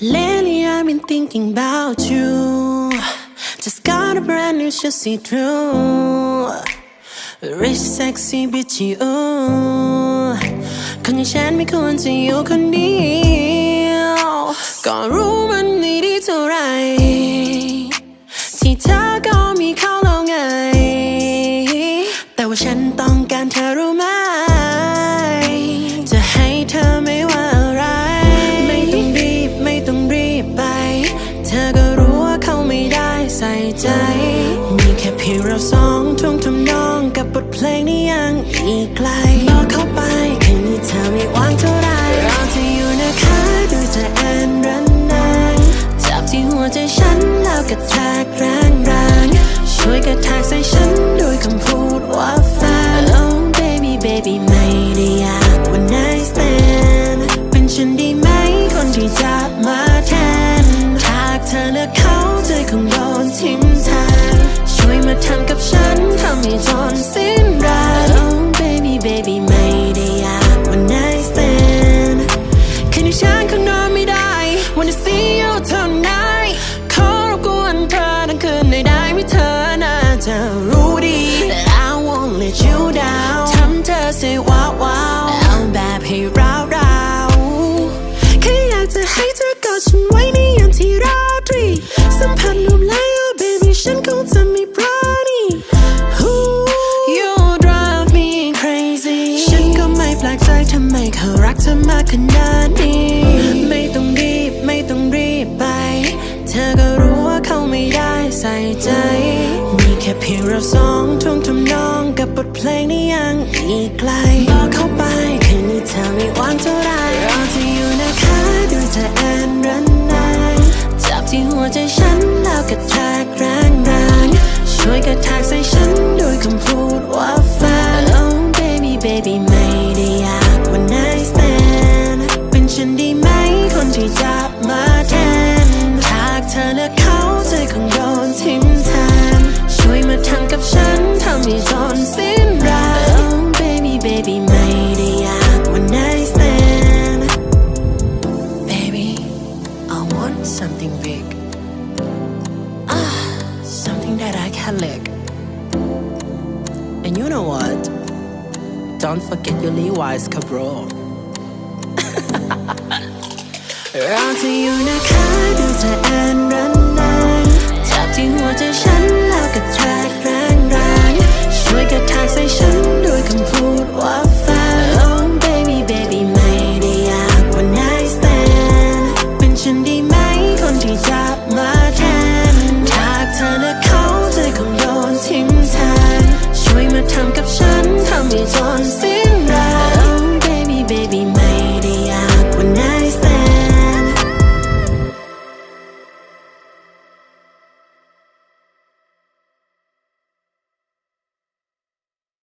Lately I've been thinking about you. Just got a brand new shoe see through. Rich sexy bitchy ooh คนอย่างฉันไม่ควรจะอยู่คนเดียวก็รู้มันไม่ดีเท่าไร ที่เธอก็มีเขาแล้วไง แต่ว่าฉันต้องการเธอรู้ไหม เราสองทุ่งทำนองกับบทเพลงนี้ยังอีกไกลบอกเข้าไปแค่นี้เธอไม่ว่างเท่าไรเราจะอยู่นะคะดูใจแอนรันนานจับที่หัวใจฉันแล้วกระแทกแรงแรงๆช่วยกระแทกใส่ฉันด้วยคำพูดว่าแฟน Oh baby baby ไม่ได้อยากว่า nice stand เป็นฉันได้ไหมคนที่จะมาแทนหากเธอเลือกเขาใจคงโดนทิมแทนช่วย มาทำกับฉันทำให้จนสิ้นแรง Oh baby baby ไม่ได้อยากว่า nice stand คืนนี้ฉันคงนอนไม่ได้ Wanna see you tonight ขอรบกวนเธอทั้งคืนได้ได้ไหมเธอน่าจะรู้ดี That I won't let you down ทำเธอ say wow wow เอาแบบให้ร้าวราวแค่อยากจะให้เธอกอดฉันไว้ในยามที่ราตรีสัมผัสลม ขนาดนี้ ไม่ต้องรีบไม่ต้องรีบไป เธอก็รู้ว่าเขาไม่ได้ใส่ใจ มีแค่เพียงเราสองทวงทำนองกับบทเพลงนี้ยังอีกไกลบอกเข้าไปแค่นี้เธอไม่ว่างเท่าไร ากเธอเลือกเขาใจคงโดนทิมแทน ช่วยมาทำกับฉันทำให้จนสิ้นแรง Oh baby baby ไม่ได้อยากว่า nice stand Baby I want something big Ah something that I can lick And you know what Don't forget your Levi's cabro เราจะอยู่นะคะดูใจแอน รันนา